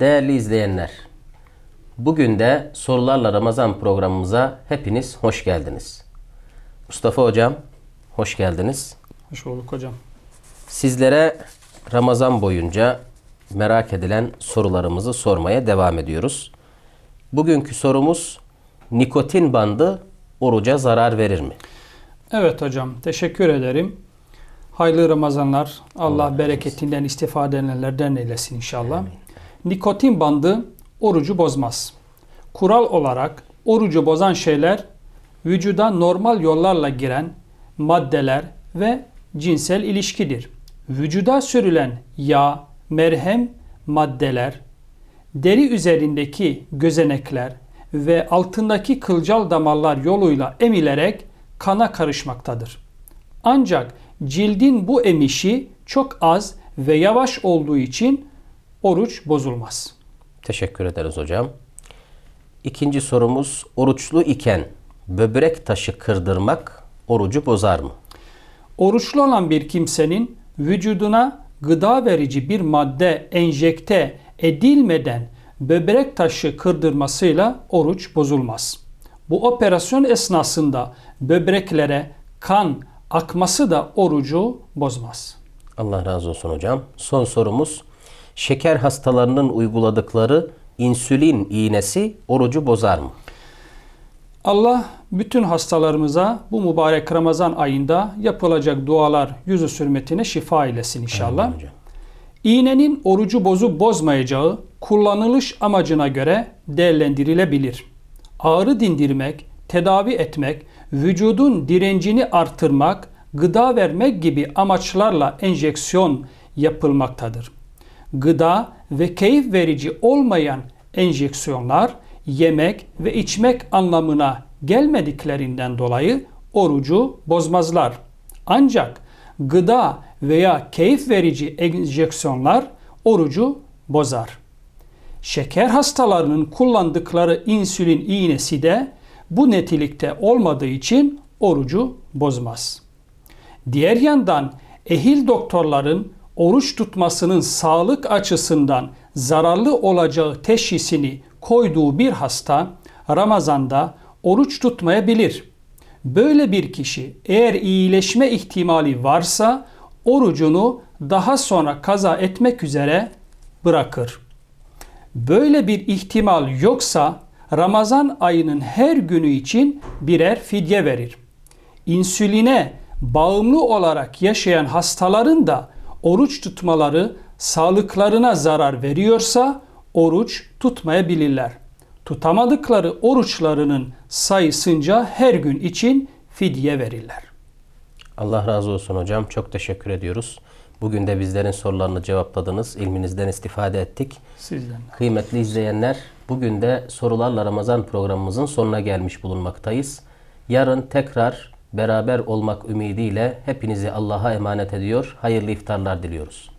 Değerli izleyenler, bugün de Sorularla Ramazan programımıza hepiniz hoş geldiniz. Mustafa Hocam, hoş geldiniz. Hoş bulduk hocam. Sizlere Ramazan boyunca merak edilen sorularımızı sormaya devam ediyoruz. Bugünkü sorumuz nikotin bandı oruca zarar verir mi? Evet hocam teşekkür ederim. Hayırlı Ramazanlar. Allah, Allah bereketinden istifade edenlerden eylesin inşallah. Nikotin bandı orucu bozmaz. Kural olarak orucu bozan şeyler vücuda normal yollarla giren maddeler ve cinsel ilişkidir. Vücuda sürülen yağ, merhem, maddeler, deri üzerindeki gözenekler ve altındaki kılcal damarlar yoluyla emilerek kana karışmaktadır. Ancak cildin bu emişi çok az ve yavaş olduğu için oruç bozulmaz. Teşekkür ederiz hocam. İkinci sorumuz oruçlu iken böbrek taşı kırdırmak orucu bozar mı? Oruçlu olan bir kimsenin vücuduna gıda verici bir madde enjekte edilmeden böbrek taşı kırdırmasıyla oruç bozulmaz. Bu operasyon esnasında böbreklere kan akması da orucu bozmaz. Allah razı olsun hocam. Son sorumuz şeker hastalarının uyguladıkları insülin iğnesi orucu bozar mı? Allah bütün hastalarımıza bu mübarek Ramazan ayında yapılacak dualar yüzü sürmetine şifa eylesin inşallah. Amin hocam. İğnenin orucu bozup bozmayacağı kullanılış amacına göre değerlendirilebilir. Ağrı dindirmek, tedavi etmek, vücudun direncini artırmak, gıda vermek gibi amaçlarla enjeksiyon yapılmaktadır. Gıda ve keyif verici olmayan enjeksiyonlar yemek ve içmek anlamına gelmediklerinden dolayı orucu bozmazlar. Ancak gıda veya keyif verici enjeksiyonlar orucu bozar. Şeker hastalarının kullandıkları insülin iğnesi de bu nitelikte olmadığı için orucu bozmaz. Diğer yandan ehil doktorların oruç tutmasının sağlık açısından zararlı olacağı teşhisini koyduğu bir hasta Ramazan'da oruç tutmayabilir. Böyle bir kişi eğer iyileşme ihtimali varsa orucunu daha sonra kaza etmek üzere bırakır. Böyle bir ihtimal yoksa Ramazan ayının her günü için birer fidye verir. İnsüline bağımlı olarak yaşayan hastaların da oruç tutmaları sağlıklarına zarar veriyorsa oruç tutmayabilirler. Tutamadıkları oruçlarının sayısınca her gün için fidye verirler. Allah razı olsun hocam. Çok teşekkür ediyoruz. Bugün de bizlerin sorularını cevapladınız. İlminizden istifade ettik. Sizden. Kıymetli izleyenler, bugün de Sorularla Ramazan programımızın sonuna gelmiş bulunmaktayız. Yarın tekrar beraber olmak ümidiyle hepinizi Allah'a emanet ediyor. Hayırlı iftarlar diliyoruz.